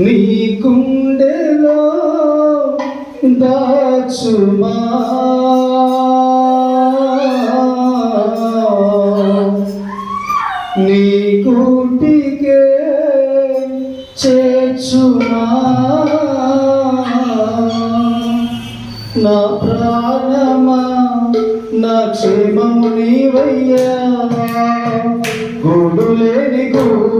నీ గుండెలో దాచుమా. నీ కూటికే చేర్చుమా. నా ప్రాణమా నా క్షేమము నీవయ్యా. గూడు లేని గూడు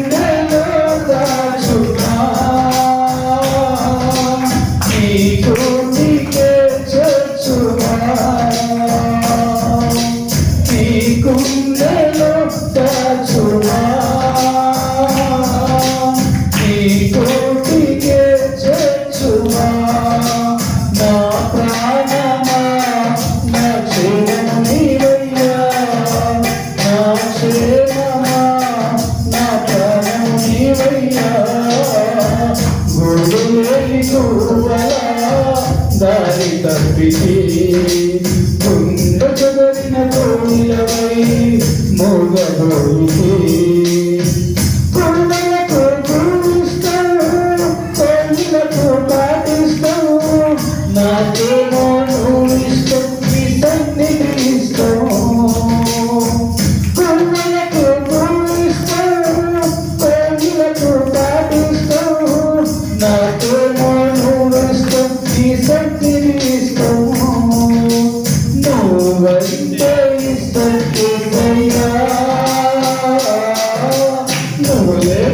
నిలవై మోగబోయితే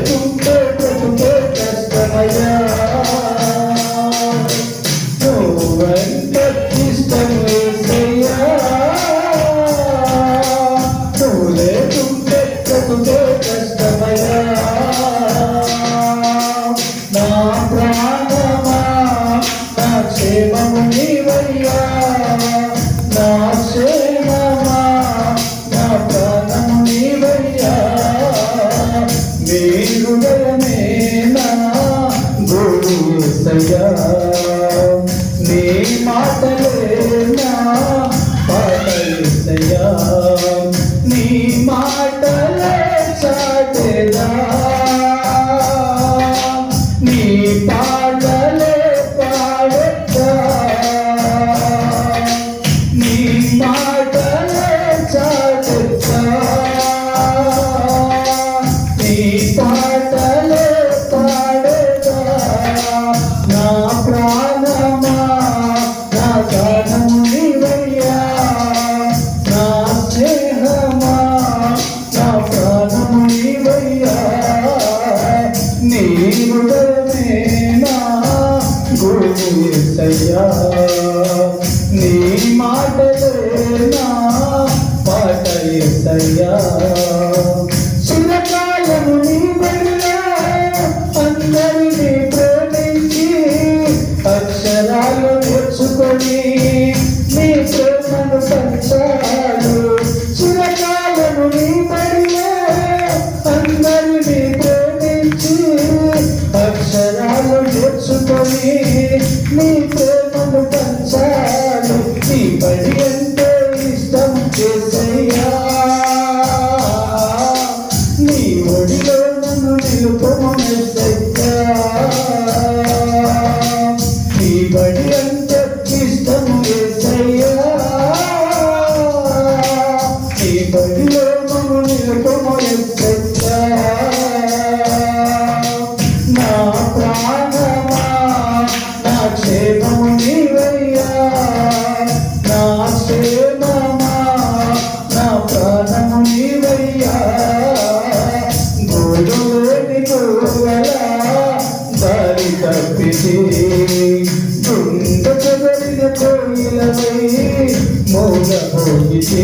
中的 কাটে না నీవుటేనా గురుసయ్యా నీ మాటలేనా? పాటయ్యా చిరకాలము నీ బడిలో అందరినీ ప్రేమించి అక్షరాలు నేర్చుకొని నీ ప్రేమను పదిలో మమ్మల్ని కొమ్మలించా నా ప్రాణమా నా క్షేమము నీవయ్యా నా క్షేమమా నా ప్రాణము నీవయ్యా గోడులేని గోవల దారి తప్పితే గుండె చెదరిన కోయిలవై మోగపోయితే